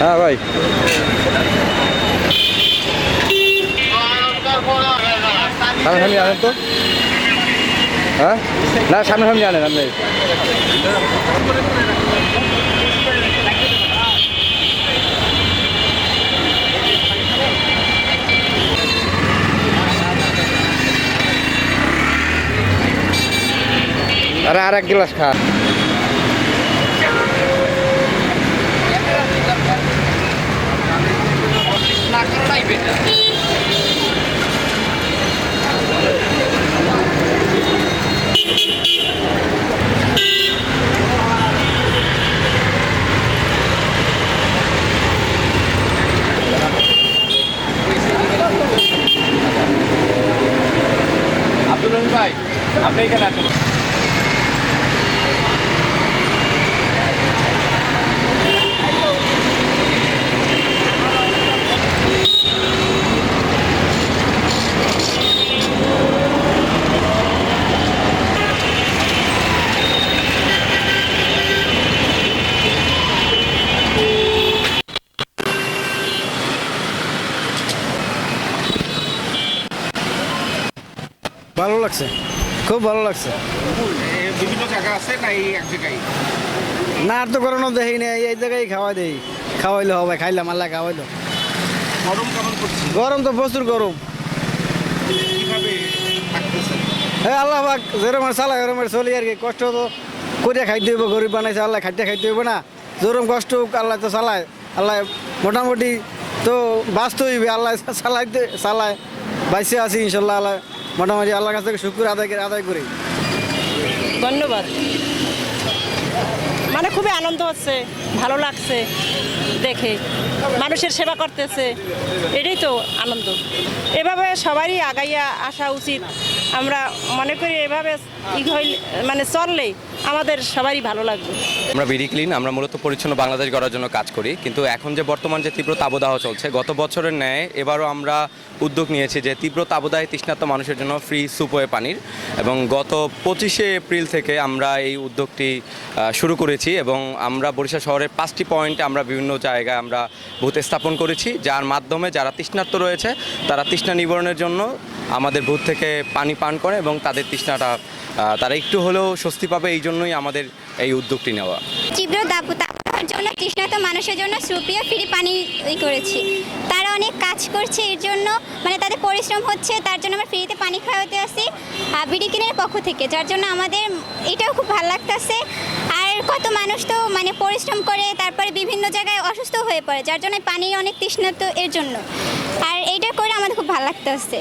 হ্যাঁ ভাই। সামনাসামনি আনেন তো। হ্যাঁ? না সামনাসামনি আনেন আপনি। আরে এক গ্লাস খা। ভাই আপনি এখানে আছেন ভালো লাগছে। খুব ভালো লাগছে। বিভিন্ন জায়গা আছে না এই এক জায়গায়? না আর তো কখনো দেখি না এই জায়গায় খাওয়াই দেই। খাওয়াইলো হবে খাইলাম আল্লাহ খাওয়াইলো। গরম কেমন করছে? গরম তো প্রচুর গরম। হ্যাঁ আল্লাহ পাক যেরকম চালায় ওরকম চলি আর কি। কষ্ট তো করে খাইতে হইব গরিব বানাইছে আল্লাহ খাইতে খাইতে হইব না। যেরকম কষ্ট আল্লাহ তো চালায়। আল্লাহ মোটামুটি তো বাঁচতে হইবে আল্লাহ চালাইতে চালায়। বাইসে আছি ইনশাল্লাহ আল্লাহ মোটামুটি আল্লাহর কাছ থেকে শুক্র আদায় আদায় করি। ধন্যবাদ। মানে খুবই আনন্দ হচ্ছে, ভালো লাগছে দেখে। মানুষের সেবা করতেছে, এটাই তো আনন্দ। এভাবে সবারই আগাইয়া আসা উচিত। আমরা মনে করি এভাবে মানে চললে আমাদের সবারই ভালো লাগবে। আমরা বিডি ক্লিন, আমরা মূলত পরিচ্ছন্ন বাংলাদেশ গড়ার জন্য কাজ করি, কিন্তু এখন যে বর্তমান যে তীব্র তাবদাহ চলছে, গত বছরের ন্যায় এবারও আমরা উদ্যোগ নিয়েছি যে তীব্র তাবদাহে তৃষ্ণার্ত মানুষের জন্য ফ্রি সুপোয়ে পানির, এবং গত পঁচিশে এপ্রিল থেকে আমরা এই উদ্যোগটি শুরু করেছি, এবং আমরা বরিশাল শহরের পাঁচটি পয়েন্টে আমরা বিভিন্ন জায়গায় আমরা বুথ স্থাপন করেছি, যার মাধ্যমে যারা তৃষ্ণার্ত রয়েছে, তারা তৃষ্ণা নিবারণের জন্য আমাদের ভূত থেকে পানি পান করে এবং তাদের তৃষ্ণাটা তারা একটু হলেও স্বস্তি পাবে, এই জন্যই আমাদের এই উদ্যোগটি নেওয়া। তীব্র দাবদাহের জন্য তৃষ্ণাত মানুষের জন্য সুপ্রিয়, ফ্রি পানি করেছি। তারা অনেক কাজ করছে, এর জন্য মানে তাদের পরিশ্রম হচ্ছে, তার জন্য আমরা ফ্রিতে পানি খাওয়াতে আসি বিডিকিনের পক্ষ থেকে, যার জন্য আমাদের এটাও খুব ভালো লাগতেছে। আর কত মানুষ তো মানে পরিশ্রম করে, তারপরে বিভিন্ন জায়গায় অসুস্থ হয়ে পড়ে, যার জন্য পানি অনেক তৃষ্ণাত এর জন্য। আর এইটা করে আমাদের খুব ভালো লাগতেছে।